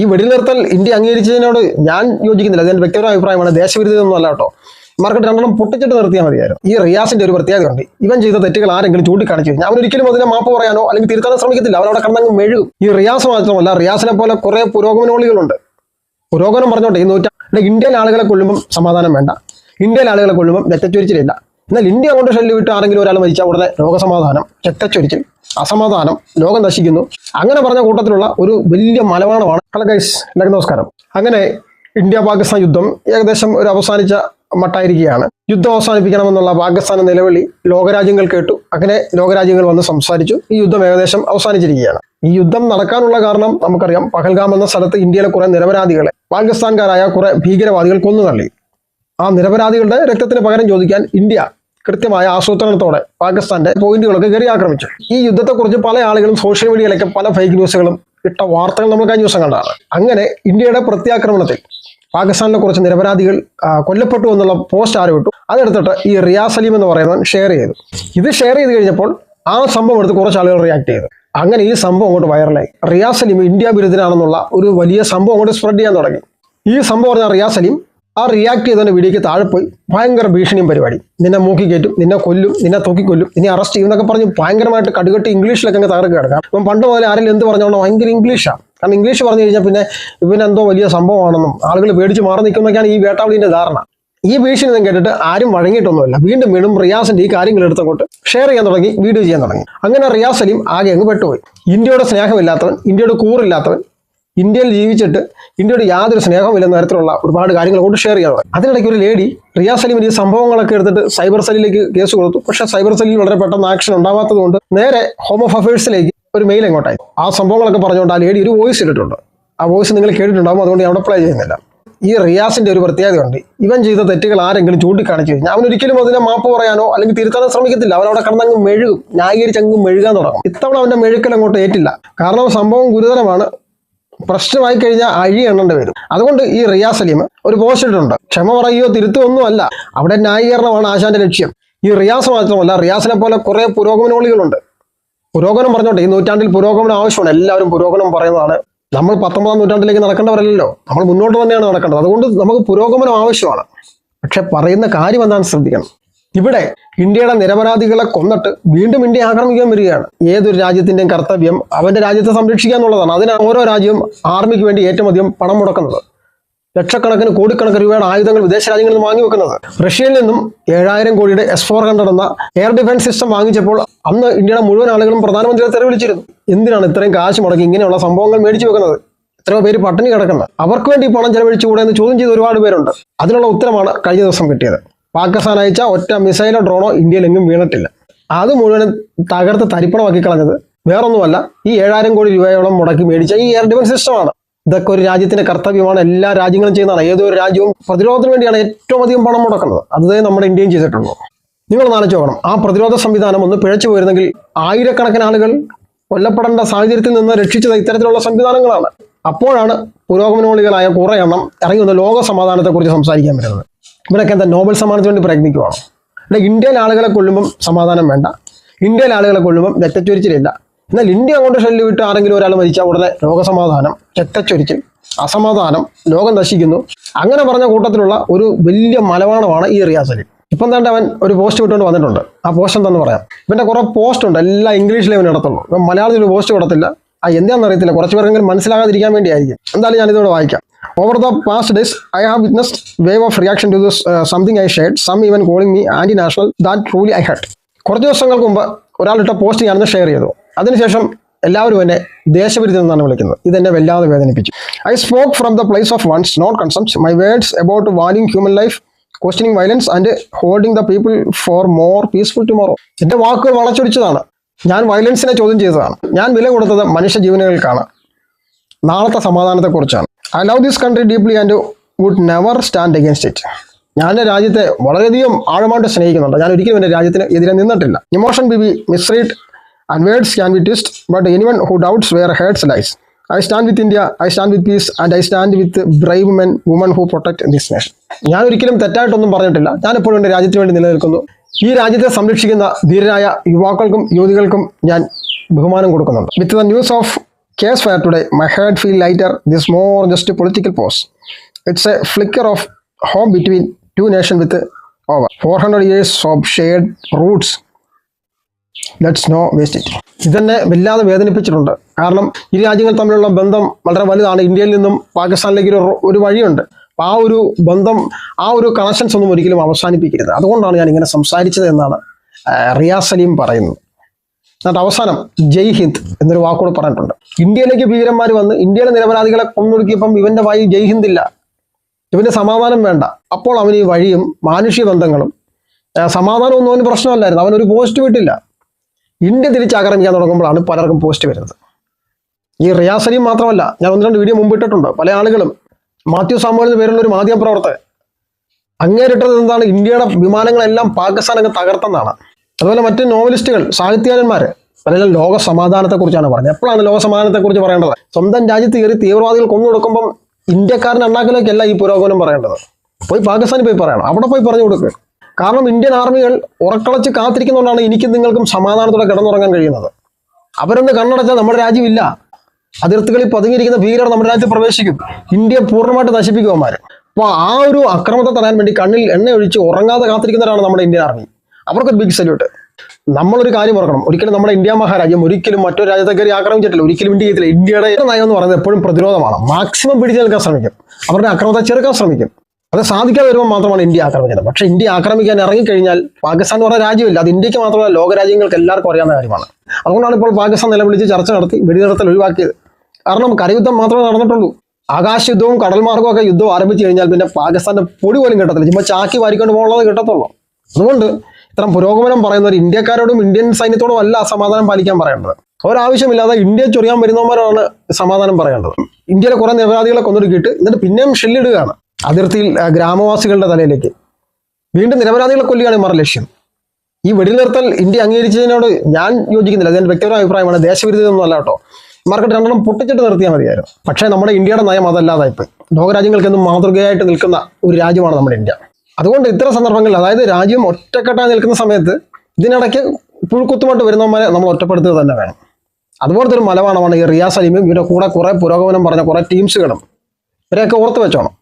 ഈ വെടിനിർത്തൽ ഇന്ത്യ അംഗീകരിച്ചതിനോട് ഞാൻ യോജിക്കുന്നില്ല. അതെന്റെ വ്യക്തിപരമായ അഭിപ്രായമാണ് ദേശവിരുദ്ധമൊന്നും അല്ല കേട്ടോ. മാർക്കറ്റ് രണ്ടെണ്ണം പൊട്ടിച്ചിട്ട് നിർത്തിയാൽ മതിയായിരുന്നു. ഈ റിയാസിന്റെ ഒരു പ്രത്യേകതയുണ്ട് ഇവൻ ചെയ്ത തെറ്റുകൾ ആരെങ്കിലും ചൂണ്ടിക്കാണിച്ചു ഞാൻ ഒരിക്കലും അതിനെ മാപ്പ് പറയാനോ അല്ലെങ്കിൽ തിരുത്താനോ ശ്രമിക്കത്തില്ല. അവൻ അവിടെ കണ്ടങ്ങ് മെഴുകും. ഈ റിയാസ് മാത്രമല്ല റിയാസിനെ പോലെ കുറെ പുരോഗമനോളികളുണ്ട്. പുരോഗമനം പറഞ്ഞോട്ടെ ഈ നൂറ്റാണ്ട് ഇന്ത്യയിലെ ആളുകളെ കൊള്ളുമ്പം സമാധാനം വേണ്ട. ഇന്ത്യയിലെ ആളുകളെ കൊള്ളുമ്പം രക്തച്ചൊരിച്ചിലില്ല. എന്നാൽ ഇന്ത്യ അങ്ങോട്ട് ഷെല്ലി വിട്ട് ആരെങ്കിലും ഒരാൾ മരിച്ചാൽ ഉടനെ രോഗസമാധാനം രക്തച്ചൊരിച്ചിൽ. അസമാധാനം ലോകം നശിക്കുന്നു. അങ്ങനെ പറഞ്ഞ കൂട്ടത്തിലുള്ള ഒരു വലിയ മലവാണമാണ് ഹലോ ഗൈസ് എല്ലാവർക്കും നമസ്കാരം. അങ്ങനെ ഇന്ത്യ പാകിസ്ഥാൻ യുദ്ധം ഏകദേശം ഒരു അവസാനിച്ച മട്ടായിരിക്കുകയാണ്. യുദ്ധം അവസാനിപ്പിക്കണമെന്നുള്ള പാകിസ്ഥാൻ നിലവിളി ലോകരാജ്യങ്ങൾ കേട്ടു. അങ്ങനെ ലോകരാജ്യങ്ങൾ വന്ന് സംസാരിച്ചു. ഈ യുദ്ധം ഏകദേശം അവസാനിച്ചിരിക്കുകയാണ്. ഈ യുദ്ധം നടക്കാനുള്ള കാരണം നമുക്കറിയാം. പഹൽഗാം എന്ന സ്ഥലത്ത് ഇന്ത്യയിലെ കുറെ നിരപരാധികളെ പാകിസ്ഥാൻകാരായ കുറെ ഭീകരവാദികൾ കൊന്നു തള്ളി ആ നിരപരാധികളുടെ രക്തത്തിന് പകരം ചോദിക്കാൻ ഇന്ത്യ കൃത്യമായ ആസൂത്രണത്തോടെ പാകിസ്ഥാന്റെ പോയിന്റുകളൊക്കെ കയറി ആക്രമിച്ചു. ഈ യുദ്ധത്തെക്കുറിച്ച് പല ആളുകളും സോഷ്യൽ മീഡിയയിലൊക്കെ പല ഫേക്ക് ന്യൂസുകളും ഇട്ട വാർത്തകൾ നമ്മൾ കഴിഞ്ഞ ദിവസം കണ്ടതാണ്. അങ്ങനെ ഇന്ത്യയുടെ പ്രത്യാക്രമണത്തിൽ പാകിസ്ഥാനിലെ കുറച്ച് നിരപരാധികൾ കൊല്ലപ്പെട്ടു എന്നുള്ള പോസ്റ്റ് ആരോപിട്ടു അതെടുത്തിട്ട് ഈ റിയാസ് സലീം എന്ന് പറയുന്നവൻ ഷെയർ ചെയ്തു. ഇത് ഷെയർ ചെയ്ത് കഴിഞ്ഞപ്പോൾ ആ സംഭവം എടുത്ത് കുറച്ച് ആളുകൾ റിയാക്ട് ചെയ്തു. അങ്ങനെ ഈ സംഭവം അങ്ങോട്ട് വൈറലായി റിയാസ് സലീം ഇന്ത്യ വിരുദ്ധനാണെന്നുള്ള ഒരു വലിയ സംഭവം അങ്ങോട്ട് സ്പ്രെഡ് ചെയ്യാൻ തുടങ്ങി. ഈ സംഭവം പറഞ്ഞ റിയാസ് സലീം ആ റിയാക്ട് ചെയ്തവന്റെ വീഡിയോക്ക് താഴെ പോയി ഭയങ്കര ഭീഷണിയും പരിപാടി നിന്നെ മൂക്കി കയറ്റും നിന്നെ കൊല്ലും നിന്നെ തൂക്കിക്കൊല്ലും നിന്നെ അറസ്റ്റ് ചെയ്യും എന്നൊക്കെ പറഞ്ഞ് ഭയങ്കരമായിട്ട് കടുകെട്ട് ഇംഗ്ലീഷിലൊക്കെ അങ്ങ് തകർക്കുക കിടക്കാം അപ്പം പണ്ട് മുതൽ ആരെങ്കിലും എന്ത് പറഞ്ഞോളൂ ഭയങ്കര ഇംഗ്ലീഷാണ് കാരണം ഇംഗ്ലീഷ് പറഞ്ഞു കഴിഞ്ഞാൽ പിന്നെ ഇവനെന്തോ വലിയ സംഭവമാണെന്നും ആളുകൾ പേടിച്ച് മാറി നിൽക്കുന്നൊക്കെയാണ് ഈ വേട്ടാവളിന്റെ ധാരണ. ഈ ഭീഷണി ഒന്നും കേട്ടിട്ട് ആരും വഴങ്ങിയിട്ടൊന്നുമില്ല. വീണ്ടും വീണ്ടും റിയാസിന്റെ ഈ കാര്യങ്ങൾ എടുത്തങ്ങോട്ട് ഷെയർ ചെയ്യാൻ തുടങ്ങി വീഡിയോ ചെയ്യാൻ തുടങ്ങി. അങ്ങനെ റിയാസ് സലീം ആകെ അങ്ങ് പെട്ടുപോയി. ഇന്ത്യയുടെ സ്നേഹമില്ലാത്തവൻ ഇന്ത്യയുടെ കൂറില്ലാത്തവൻ ഇന്ത്യയിൽ ജീവിച്ചിട്ട് ഇന്ത്യയുടെ യാതൊരു സ്നേഹമില്ലെന്ന തരത്തിലുള്ള ഒരുപാട് കാര്യങ്ങൾ കൊണ്ട് ഷെയർ ചെയ്യാൻ തുടങ്ങി അതിനിടയ്ക്ക് ഒരു ലേഡി റിയാ സലീം ഈ സംഭവങ്ങളൊക്കെ എടുത്തിട്ട് സൈബർ സെല്ലിലേക്ക് കേസ് കൊടുത്തു. പക്ഷേ സൈബർ സെല്ലിൽ വളരെ പെട്ടെന്ന് ആക്ഷൻ ഉണ്ടാവാത്തത് കൊണ്ട് നേരെ ഹോം ഓഫ് അഫയേഴ്സിലേക്ക് ഒരു മെയിൽ എങ്ങോട്ടായി. ആ സംഭവങ്ങളൊക്കെ പറഞ്ഞുകൊണ്ട് ആ ലേഡി ഒരു വോയിസ് ഇട്ടിട്ടുണ്ട്. ആ വോയിസ് നിങ്ങൾ കേട്ടിട്ടുണ്ടാവും അതുകൊണ്ട് ഞാൻ അവിടെ പ്ലേ ചെയ്യുന്നില്ല. ഈ റിയാസിന്റെ ഒരു പ്രത്യേകതയുണ്ട്. ഇവൻ ചെയ്ത തെറ്റുകൾ ആരെങ്കിലും ചൂണ്ടിക്കാണിച്ചു കഴിഞ്ഞാൽ അവൻ ഒരിക്കലും അതിനെ മാപ്പ് പറയാനോ അല്ലെങ്കിൽ തിരുത്താനോ ശ്രമിക്കത്തില്ല. അവൻ അവിടെ കിടന്നങ്ങ് മെഴുകും ന്യായീകരിച്ച് അങ്ങ് മെഴുകാൻ തുടങ്ങും. ഇത്തവണ അവന്റെ മെഴുക്കൽ അങ്ങോട്ട് ഏറ്റില്ല. കാരണം സംഭവം ഗുരുതരമാണ്. പ്രശ്നമായി കഴിഞ്ഞാൽ അഴി എണ്ണേണ്ടി വരും. അതുകൊണ്ട് ഈ റിയാസ് സലീം ഒരു പോസ്റ്റ് ഇട്ടിട്ടുണ്ട്. ക്ഷമ പറയുകയോ തിരുത്തുമൊന്നും അല്ല അവിടെ ന്യായീകരണമാണ് ആശാന്റെ ലക്ഷ്യം. ഈ റിയാസ് മാത്രമല്ല റിയാസിനെ പോലെ കുറെ പുരോഗമനോളികളുണ്ട്. പുരോഗമനം പറഞ്ഞോട്ടെ ഈ നൂറ്റാണ്ടിൽ പുരോഗമനം ആവശ്യമാണ്. എല്ലാവരും പുരോഗമനം പറയുന്നതാണ്. നമ്മൾ പത്തൊമ്പതാം നൂറ്റാണ്ടിലേക്ക് നടക്കേണ്ടവരല്ലോ നമ്മൾ മുന്നോട്ട് തന്നെയാണ് നടക്കേണ്ടത്. അതുകൊണ്ട് നമുക്ക് പുരോഗമനം ആവശ്യമാണ്. പക്ഷെ പറയുന്ന കാര്യം എന്താണെന്ന് ശ്രദ്ധിക്കണം. ഇവിടെ ഇന്ത്യയുടെ നിരപരാധികളെ കൊന്നിട്ട് വീണ്ടും ഇന്ത്യ ആക്രമിക്കാൻ വരികയാണ്. ഏതൊരു രാജ്യത്തിന്റെയും കർത്തവ്യം അവന്റെ രാജ്യത്തെ സംരക്ഷിക്കുക എന്നുള്ളതാണ്. അതിനാണ് ഓരോ രാജ്യവും ആർമിക്ക് വേണ്ടി ഏറ്റവും അധികം പണം മുടക്കുന്നത്. ലക്ഷക്കണക്കിന് കോടിക്കണക്കിന് രൂപയുടെ ആയുധങ്ങൾ വിദേശ രാജ്യങ്ങളിൽ നിന്ന് വാങ്ങി വെക്കുന്നത്. റഷ്യയിൽ നിന്നും ഏഴായിരം കോടിയുടെ എസ് ഫോർ ഹൺഡ്രഡ് എന്ന എയർ ഡിഫൻസ് സിസ്റ്റം വാങ്ങിച്ചപ്പോൾ അന്ന് ഇന്ത്യയുടെ മുഴുവൻ ആളുകളും പ്രധാനമന്ത്രിയെ തെരവിളിച്ചിരുന്നു. എന്തിനാണ് ഇത്രയും കാശ് മുടക്കി ഇങ്ങനെയുള്ള സംഭവങ്ങൾ മേടിച്ചു വെക്കുന്നത്? എത്രയോ പേര് പട്ടിണി കിടക്കുന്നത് അവർക്ക് വേണ്ടി പണം ചെലവഴിച്ചുകൂടെ എന്ന് ചോദ്യം ചെയ്ത് ഒരുപാട് പേരുണ്ട്. അതിനുള്ള ഉത്തരമാണ് കഴിഞ്ഞ ദിവസം കിട്ടിയത്. പാകിസ്ഥാൻ അയച്ച ഒറ്റ മിസൈലോ ഡ്രോണോ ഇന്ത്യയിലെങ്ങും വീണിട്ടില്ല. അത് മുഴുവൻ തകർത്ത് തരിപ്പണമാക്കി കളഞ്ഞത് വേറൊന്നുമല്ല ഈ ഏഴായിരം കോടി രൂപയോളം മുടക്കി മേടിച്ച ഈ എയർ ഡിഫൻസ് സിസ്റ്റമാണ്. ഇതൊക്കെ ഒരു രാജ്യത്തിന്റെ കർത്തവ്യമാണ്. എല്ലാ രാജ്യങ്ങളും ചെയ്യുന്നതാണ്. ഏതൊരു രാജ്യവും പ്രതിരോധത്തിന് വേണ്ടിയാണ് ഏറ്റവും അധികം പണം മുടക്കുന്നത്. അതേ നമ്മുടെ ഇന്ത്യയും ചെയ്തിട്ടുള്ളൂ. നിങ്ങൾ നോക്കണം. ആ പ്രതിരോധ സംവിധാനം ഒന്ന് പിഴച്ചു പോയിരുന്നെങ്കിൽ ആയിരക്കണക്കിന് ആളുകൾ കൊല്ലപ്പെടേണ്ട സാഹചര്യത്തിൽ നിന്ന് രക്ഷിച്ചത് ഇത്തരത്തിലുള്ള സംവിധാനങ്ങളാണ്. അപ്പോഴാണ് പുരോഗമനോളികളായ കുറേ എണ്ണം ഇറങ്ങി വന്ന് ലോക സമാധാനത്തെക്കുറിച്ച് സംസാരിക്കാൻ വരുന്നത്. ഇവരൊക്കെ എന്താ നോബൽ സമ്മാനത്തിന് വേണ്ടി പ്രയത്നിക്കുവാണോ. അല്ല ഇന്ത്യയിലെ ആളുകളെ കൊല്ലുമ്പം സമാധാനം വേണ്ട. ഇന്ത്യയിലെ ആളുകളെ കൊല്ലുമ്പം രക്തച്ചൊരിച്ചിലില്ല. എന്നാൽ ഇന്ത്യ അങ്ങോട്ട് ഷെല്ലി വിട്ട് ആരെങ്കിലും ഒരാൾ മരിച്ചാൽ ഉടനെ രോഗസമാധാനം രക്തച്ചൊരിച്ചിൽ അസമാധാനം ലോകം നശിക്കുന്നു. അങ്ങനെ പറഞ്ഞ കൂട്ടത്തിലുള്ള ഒരു വലിയ മലവാണമാണ് ഈ റിയാസ് അലി ഇപ്പം തന്നെ അവൻ ഒരു പോസ്റ്റ് വിട്ടുകൊണ്ട് വന്നിട്ടുണ്ട്. ആ പോസ്റ്റ് എന്താന്ന് പറയാം? ഇവന്റെ കുറേ പോസ്റ്റ് ഉണ്ട്. എല്ലാം ഇംഗ്ലീഷിലേ ഇവൻ ഇടത്തുള്ളൂ. ഇവൻ മലയാളത്തിൽ ഒരു പോസ്റ്റ് വിടത്തില്ല ആ എന്താണെന്ന് അറിയത്തില്ല. കുറച്ച് പേരെങ്കിലും മനസ്സിലാകാതിരിക്കാൻ വേണ്ടിയായിരിക്കും. എന്തായാലും ഞാനിതോടെ വായിക്കാം. Over the past days I have witness wave of reaction to this something I share some even calling me anti national that truly I head കുറച്ച് ദിവസങ്ങൾക്ക് മുമ്പ് ഒരാളിട്ട പോസ്റ്റ് ഞാനൊന്ന് ഷെയർ ചെയ്തു. അതിനുശേഷം എല്ലാവരും എന്നെ ദേശവിരുദ്ധം എന്നാണ് വിളിക്കുന്നത്. ഇതെന്നെ വല്ലാതെ വേദനിപ്പിച്ചു. I spoke from the place of one's not consumes my words about valuing human life questioning violence and holding the people for more peaceful tomorrow എന്റെ വാക്കുകൾ വളച്ചൊടിച്ചതാണ്. ഞാൻ വയലൻസിനെ ചോദ്യം ചെയ്തതാണ്. ഞാൻ വില കൊടുത്തത് മനുഷ്യ ജീവനുകൾക്കാണ്. നാളത്തെ സമാധാനത്തെക്കുറിച്ചാണ്. I love this country deeply and would never stand against it ഞാൻ എന്റെ രാജ്യത്തെ വളരെയധികം ആഴമായിട്ട് സ്നേഹിക്കുന്നുണ്ട്. ഞാൻ ഒരിക്കലും എന്റെ രാജ്യത്തിന് എതിരെ നിന്നിട്ടില്ല. Emotion be be misread and words can be twist but anyone who doubts where hearts lies I stand with India I stand with peace and I stand with brave men women who protect this nation ഞാൻ ഒരിക്കലും തെറ്റായിട്ടൊന്നും പറഞ്ഞിട്ടില്ല. ഞാൻ എപ്പോഴും എന്റെ രാജ്യത്തിന് വേണ്ടി നിലനിൽക്കുന്നു. ഈ രാജ്യത്തെ സംരക്ഷിക്കുന്ന ധീരരായ യുവാക്കൾക്കും യുവതികൾക്കും ഞാൻ ബഹുമാനം കൊടുക്കുന്നുണ്ട്. With the news of Case fire today. My head feel lighter. This more just a political pose. It's a flicker of hope between two nations with over 400 years of shared roots let's no waste it ഇതെന്നെ വല്ലാതെ വേദനിപ്പിച്ചിട്ടുണ്ട് കാരണം ഇരു രാജ്യങ്ങൾ തമ്മിലുള്ള ബന്ധം വളരെ വലുതാണ് ഇന്ത്യയിൽ നിന്നും പാകിസ്ഥാനിലേക്ക് ഒരു ഒരു വഴിയുണ്ട് ആ ഒരു ബന്ധം ആ ഒരു കണക്ഷൻസ് ഒന്നും ഒരിക്കലും അവസാനിപ്പിക്കരുത് അതുകൊണ്ടാണ് ഞാൻ ഇങ്ങനെ സംസാരിച്ചത് എന്നാണ് റിയാസലിയും റിയാസ് സലീം പറയുന്നത് എന്നിട്ട് അവസാനം ജയ് ഹിന്ദ് എന്നൊരു വാക്കോട് പറഞ്ഞിട്ടുണ്ട്. ഇന്ത്യയിലേക്ക് ഭീകരന്മാർ വന്ന് ഇന്ത്യയിലെ നിരപരാധികളെ കൊന്നൊടുക്കിയപ്പം ഇവന്റെ വായി ജയ് ഹിന്ദ് ഇല്ല. ഇവന്റെ സമാധാനം വേണ്ട. അപ്പോൾ അവന് ഈ വഴിയും മാനുഷ്യ ബന്ധങ്ങളും സമാധാനം സമാധാനമൊന്നും അവന് പ്രശ്നമല്ലായിരുന്നു. അവനൊരു പോസ്റ്റ് വിട്ടില്ല. ഇന്ത്യ തിരിച്ച് ആക്രമിക്കാൻ തുടങ്ങുമ്പോഴാണ് പലർക്കും പോസ്റ്റ് വരുന്നത്. ഈ റിയാസ് സലീം മാത്രമല്ല ഞാൻ ഒന്ന് രണ്ട് വീഡിയോ മുമ്പ് ഇട്ടിട്ടുണ്ട്. പല ആളുകളും മാത്യു സാമുവൽ പേരുള്ള ഒരു മാധ്യമ പ്രവർത്തകൻ അങ്ങേരിട്ടത് എന്താണ്? ഇന്ത്യയുടെ വിമാനങ്ങളെല്ലാം പാകിസ്ഥാൻ അങ്ങ് തകർത്തെന്നാണ്. അതുപോലെ മറ്റ് നോവലിസ്റ്റുകൾ സാഹിത്യകാരന്മാർ പലരും ലോക സമാധാനത്തെക്കുറിച്ചാണ് പറഞ്ഞത്. എപ്പോഴാണ് ലോക സമാധാനത്തെക്കുറിച്ച് പറയേണ്ടത്? സ്വന്തം രാജ്യത്ത് കയറി തീവ്രവാദികൾ കൊന്നു കൊടുക്കുമ്പം ഇന്ത്യക്കാരൻ അണ്ണാക്കിലേക്കല്ല ഈ പുരോഗമനം പറയേണ്ടത്. പോയി പാകിസ്ഥാനിൽ പോയി പറയണം. അവിടെ പോയി പറഞ്ഞു കൊടുക്കുക കാരണം ഇന്ത്യൻ ആർമികൾ ഉറക്കളച്ച് കാത്തിരിക്കുന്നതുകൊണ്ടാണ് എനിക്കും നിങ്ങൾക്കും സമാധാനത്തോടെ കിടന്നുറങ്ങാൻ കഴിയുന്നത്. അവരൊന്ന് കണ്ണടച്ചാൽ നമ്മുടെ രാജ്യമില്ല. അതിർത്തികളിൽ പതുങ്ങിയിരിക്കുന്ന ഭീകരർ നമ്മുടെ രാജ്യത്ത് പ്രവേശിക്കും. ഇന്ത്യ പൂർണമായിട്ട് നശിപ്പിക്കും അവന്മാർ അപ്പോൾ ആ ഒരു അക്രമത്തെ തടയാൻ വേണ്ടി കണ്ണിൽ എണ്ണ ഒഴിച്ച് ഉറങ്ങാതെ കാത്തിരിക്കുന്നവരാണ് നമ്മുടെ ഇന്ത്യൻ ആർമി. അവർക്കൊരു ബിഗ് സല്യൂട്ട് നമ്മളൊരു കാര്യം ഓർക്കണം. ഒരിക്കലും നമ്മുടെ ഇന്ത്യ മഹാരാജ്യം ഒരിക്കലും മറ്റൊരു രാജ്യത്തെ കയറി ആക്രമിച്ചിട്ടില്ല. ഒരിക്കലും ഇന്ത്യ ചെയ്തില്ല ഇന്ത്യയുടെ നയം എന്ന് പറയുന്നത് എപ്പോഴും പ്രതിരോധമാണ്. മാക്സിമം പിടിച്ചു നിൽക്കാൻ ശ്രമിക്കും. അവരുടെ അക്രമത്തെ ചെറുക്കാൻ ശ്രമിക്കും. അത് സാധിക്കാതെ വരുമ്പോൾ മാത്രമാണ് ഇന്ത്യ ആക്രമിക്കുന്നത്. പക്ഷേ ഇന്ത്യ ആക്രമിക്കാൻ ഇറങ്ങിക്കഴിഞ്ഞാൽ പാകിസ്ഥാൻ എന്ന് പറഞ്ഞ രാജ്യമില്ല. അത് ഇന്ത്യയ്ക്ക് മാത്രമല്ല ലോകരാജ്യങ്ങൾക്ക് എല്ലാവർക്കും അറിയാവുന്ന കാര്യമാണ്. അതുകൊണ്ടാണ് ഇപ്പോൾ പാകിസ്ഥാൻ നിലവിളിച്ച് ചർച്ച നടത്തി വെടിനിർത്തൽ ഒഴിവാക്കിയത്. കാരണം കരയുദ്ധം മാത്രമേ നടന്നിട്ടുള്ളൂ. ആകാശ യുദ്ധവും കടൽമാർഗവും ഒക്കെ യുദ്ധം ആരംഭിച്ചു കഴിഞ്ഞാൽ പിന്നെ പാകിസ്ഥാന്റെ പൊടി പോലും കിട്ടത്തില്ല. ചുമ്മാ ചാക്കി വാരിക്കൊണ്ട് പോകാനുള്ളത് കിട്ടത്തുള്ളൂ. അതുകൊണ്ട് ഇത്തരം പുരോഗമനം പറയുന്നവർ ഇന്ത്യക്കാരോടും ഇന്ത്യൻ സൈന്യത്തോടും അല്ല സമാധാനം പാലിക്കാൻ പറയേണ്ടത്. ഒരാവശ്യമില്ലാതെ ഇന്ത്യ ചൊറിയാൻ വരുന്നവന്മാരാണ് സമാധാനം പറയേണ്ടത്. ഇന്ത്യയിലെ കുറെ നിരപരാധികളെ കൊന്നൊടുക്കിയിട്ട് എന്നിട്ട് പിന്നെയും ഷെല്ലിടുകയാണ് അതിർത്തിയിൽ ഗ്രാമവാസികളുടെ തലയിലേക്ക്. വീണ്ടും നിരപരാധികളെ കൊല്ലുകയാണ് ഇവരുടെ ലക്ഷ്യം. ഈ വെടിനിർത്തൽ ഇന്ത്യ അംഗീകരിച്ചതിനോട് ഞാൻ യോജിക്കുന്നില്ല. അതെന്റെ വ്യക്തിപരമായ അഭിപ്രായമാണ്. ദേശവിരുദ്ധമൊന്നും അല്ല കേട്ടോ. മാർക്കറ്റ് രണ്ടെണ്ണം പൊട്ടിച്ചിട്ട് നിർത്തിയാൽ മതിയായിരുന്നു. പക്ഷേ നമ്മുടെ ഇന്ത്യയുടെ നയം അതല്ലാതായിപ്പോയി. ലോകരാജ്യങ്ങൾക്കെന്നും മാതൃകയായിട്ട് നിൽക്കുന്ന ഒരു രാജ്യമാണ് നമ്മുടെ ഇന്ത്യ. അതുകൊണ്ട് ഇത്തരം സന്ദർഭങ്ങളിൽ അതായത് രാജ്യം ഒറ്റക്കെട്ടായി നിൽക്കുന്ന സമയത്ത് ഇതിനിടയ്ക്ക് പുഴുക്കുത്തുമായിട്ട് വരുന്നവന്മാരെ നമ്മൾ ഒറ്റപ്പെടുത്തുക തന്നെ വേണം. അതുപോലത്തെ ഒരു മലവാണമാണ് ഈ റിയാസ് അലീമും ഇവരുടെ കൂടെ കുറെ പുരോഗമനം പറഞ്ഞ കുറെ ടീംസുകളും ഇവരെയൊക്കെ ഓർത്ത് വെച്ചോണം.